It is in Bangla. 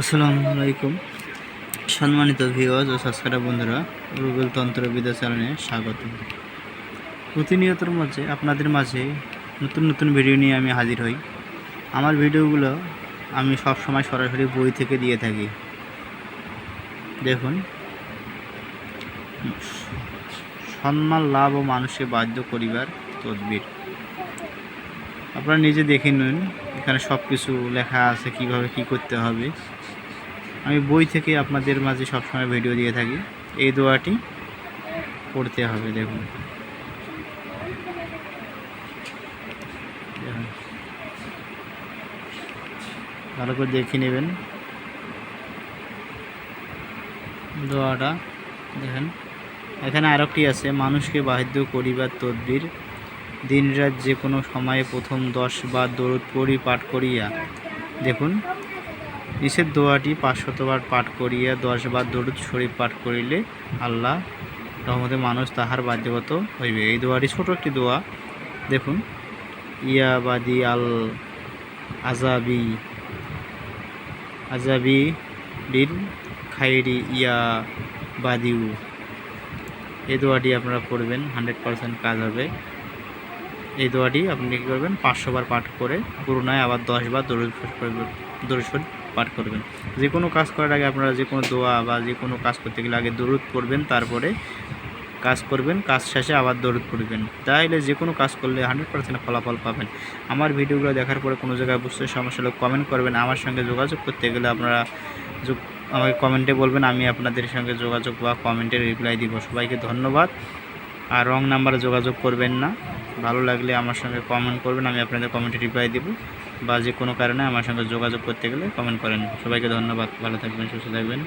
আসসালামু সম্মানিত ভিউয়ার্স ও সাবস্ক্রাইবার বন্ধুরা, রুবেল তন্ত্রবিদ্যা চ্যানেলে স্বাগত। প্রতিনিয়তর মাঝে, আপনাদের মাঝে নতুন নতুন ভিডিও নিয়ে আমি হাজির হই। আমার ভিডিওগুলো আমি সব সময় সরাসরি বই থেকে দিয়ে থাকি। দেখুন। সম্মান, লাভ ও মানুষকে বাধ্য করিবার তদবির। আপনারা নিজে দেখে নিন, এখানে সব কিছু লেখা আছে, কীভাবে কি করতে হবে। আমি বই থেকে আপনাদের মাঝে সবসময় ভিডিও দিয়ে থাকি। এই দোয়াটি পড়তে হবে, দেখুন। ভালো করে দেখে নেবেন। দোয়াটা, দেখেন। এখানে আরেকটি আছে, মানুষকে বাধ্য করিবার তদবির। দিনরাত যে কোনো সময়ে প্রথম দশ বার দরুদ পড়ি, পাঠ করিয়া, দেখুন, নিষেধ দোয়াটি পাঁচশতবার পাঠ করিয়া দশ বার দরুদ শরীফ পাঠ করিলে আল্লাহ রহমতে মানুষ তাহার বাধ্যগত হইবে। এই দোয়াটি ছোট একটি দোয়া। দেখুন, ইয়াবাদি আল আজাবি আজাবি বিল খাইরি ইয়া বাদিউ এই দোয়াটি আপনারা পড়বেন, হান্ড্রেড পারসেন্ট কাজ হবে। এই দোয়াটি আপনি কী করবেন? পাঁচশো বার পাঠ করে পুরোনায় আবার দশ বার দরুদ করবেন দরুদ পাঠ করবেন। যে কোনো কাজ করার আগে আপনারা যে কোনো দোয়া বা যে কোনো কাজ করতে গেলে আগে দরুদ পড়বেন, তারপরে কাজ করবেন, কাজ শেষে আবার দরুদ করবেন তাইলে যে কোনো কাজ করলে হান্ড্রেড পার্সেন্ট ফলাফল পাবেন। আমার ভিডিওগুলো দেখার পরে কোনো জায়গায় বুঝতে সমস্যা হলে কমেন্ট করবেন, আমার সঙ্গে যোগাযোগ করতে গেলে আপনারা আমাকে কমেন্টে বলবেন, আমি আপনাদের সঙ্গে যোগাযোগ বা কমেন্টে রিপ্লাই দিব। সবাইকে ধন্যবাদ। আর রং নাম্বারে যোগাযোগ করবেন না। ভালো লাগলে আমার সঙ্গে কমেন্ট করবেন, আমি আপনাদের কমেন্টে রিপ্লাই দেবো। বা যে কোনো কারণে আমার সঙ্গে যোগাযোগ করতে গেলে কমেন্ট করেন। সবাইকে ধন্যবাদ, ভালো থাকবেন, সুস্থ থাকবেন।